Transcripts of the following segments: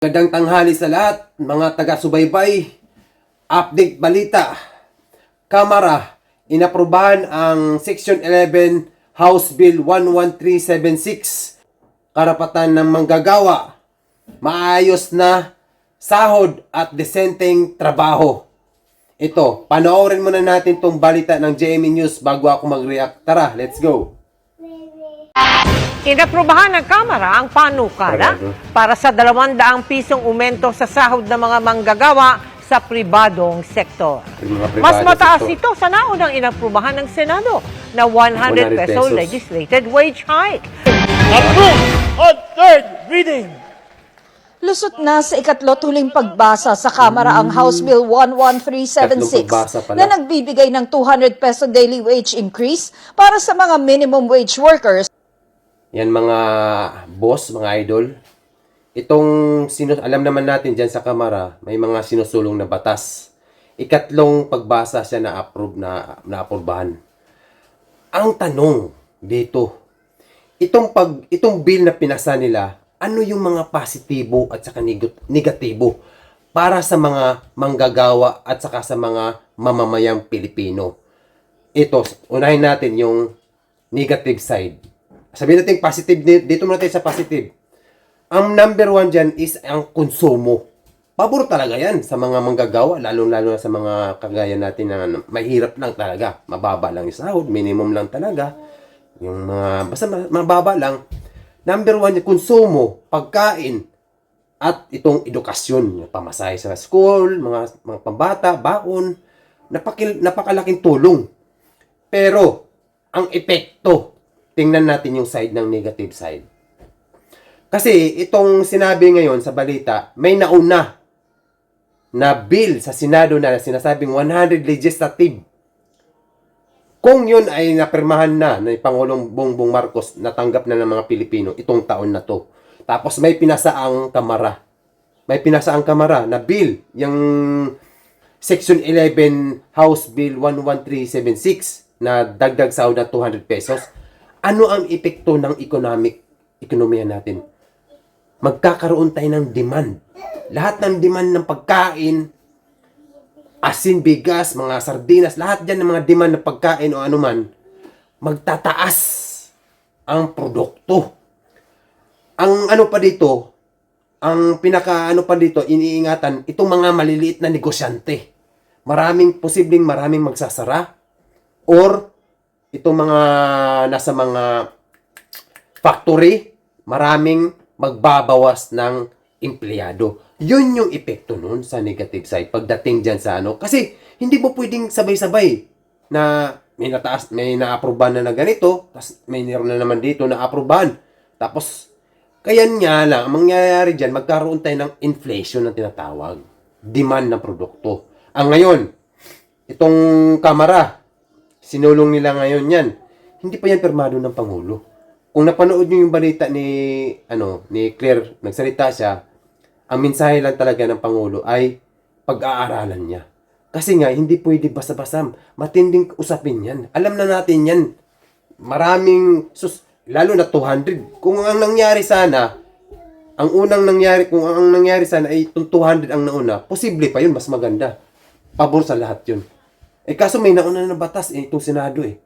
Gandang tanghali sa lahat, mga taga-subaybay. Update balita. Kamara, inaprubahan ang Section 11 House Bill 11376. Karapatan ng manggagawa. Maayos na sahod at desenteng trabaho. Ito, panoorin muna natin tong balita ng JME News bago ako mag-react. Tara, let's go. Inaprubahan ng Kamara ang panukala para sa 200 pisong umento sa sahod ng mga manggagawa sa pribadong sektor. Pribado Mas mataas sektor. ito sa naunang inaprubahan ng Senado na 100 100 peso pesos. legislated wage hike. Approved on third reading. Lusot na sa ikatlo tuling pagbasa sa Kamara ang House Bill 11376 Tatlong pagbasa pala. na nagbibigay ng 200 peso daily wage increase para sa mga minimum wage workers Yan mga boss, mga idol. Itong sino, alam naman natin diyan sa kamara, may mga sinusulong na batas. Ikatlong pagbasa siya na approve na naaprubahan. Ang tanong dito, itong pag itong bill na pinasa nila, ano yung mga positibo at saka neg- negatibo para sa mga manggagawa at saka sa mga mamamayang Pilipino? Ito, unahin natin yung negative side. Sabihin natin positive, di- dito muna tayo sa positive. Ang number one dyan is ang konsumo. Pabor talaga yan sa mga manggagawa, lalo-lalo na sa mga kagaya natin na ano, mahirap lang talaga. Mababa lang yung sahod, minimum lang talaga. Yung mga, basta ma- mababa lang. Number one, yung konsumo, pagkain, at itong edukasyon, yung pamasahe sa school, mga, mga pambata, baon, napakil, napakalaking tulong. Pero, ang epekto, tingnan natin yung side ng negative side. Kasi itong sinabi ngayon sa balita, may nauna na bill sa Senado na sinasabing 100 legislative. Kung yun ay napirmahan na ni Pangulong Bongbong Marcos, natanggap na ng mga Pilipino itong taon na to. Tapos may pinasa ang kamara. May pinasa ang kamara na bill, yung Section 11 House Bill 11376 na dagdag sahod na 200 pesos. Ano ang epekto ng economic ekonomiya natin? Magkakaroon tayo ng demand. Lahat ng demand ng pagkain, asin, bigas, mga sardinas, lahat dyan ng mga demand ng pagkain o anuman, magtataas ang produkto. Ang ano pa dito, ang pinaka ano pa dito, iniingatan, itong mga maliliit na negosyante. Maraming, posibleng maraming magsasara or itong mga nasa mga factory, maraming magbabawas ng empleyado. Yun yung epekto nun sa negative side pagdating dyan sa ano. Kasi hindi mo pwedeng sabay-sabay na may nataas, may naaprobahan na na ganito, tapos may meron na naman dito na aprobahan. Tapos, kaya nga lang, ang mangyayari dyan, magkaroon tayo ng inflation na tinatawag. Demand ng produkto. Ang ngayon, itong kamera, sinulong nila ngayon yan. Hindi pa yan permado ng Pangulo. Kung napanood nyo yung balita ni, ano, ni Claire, nagsalita siya, ang mensahe lang talaga ng Pangulo ay pag-aaralan niya. Kasi nga, hindi pwede basta-basta. Matinding usapin yan. Alam na natin yan. Maraming, sus, lalo na 200. Kung ang nangyari sana, ang unang nangyari, kung ang nangyari sana ay itong 200 ang nauna, posible pa yun, mas maganda. Pabor sa lahat yun. Eh kaso may nauna na batas eh, itong Senado eh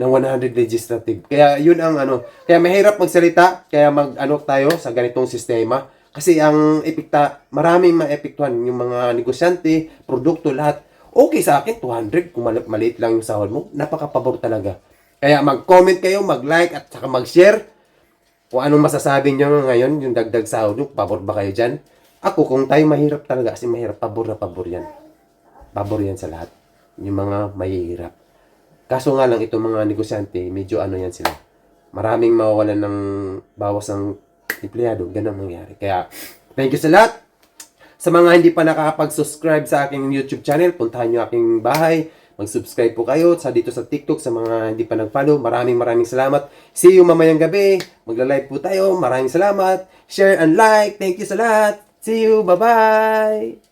ng 100 legislative. Kaya yun ang ano, kaya mahirap magsalita, kaya mag ano tayo sa ganitong sistema kasi ang epekta, maraming maepektuhan yung mga negosyante, produkto, lahat. Okay sa akin, 200 kung mali- maliit lang yung sahod mo, napaka-pabor talaga. Kaya mag-comment kayo, mag-like at saka mag-share kung anong masasabi nyo ngayon, yung dagdag sahod nyo, pabor ba kayo dyan? Ako, kung tayo mahirap talaga, kasi mahirap, pabor na pabor yan. Pabor yan sa lahat. Yung mga mahihirap. Kaso nga lang, itong mga negosyante, medyo ano yan sila. Maraming mawawalan ng bawas ng empleyado. Ganun ang mangyari. Kaya, thank you sa lahat. Sa mga hindi pa nakakapag-subscribe sa aking YouTube channel, puntahan nyo aking bahay. Mag-subscribe po kayo sa dito sa TikTok sa mga hindi pa nag-follow. Maraming maraming salamat. See you mamayang gabi. Magla-live po tayo. Maraming salamat. Share and like. Thank you sa lahat. See you. Bye-bye.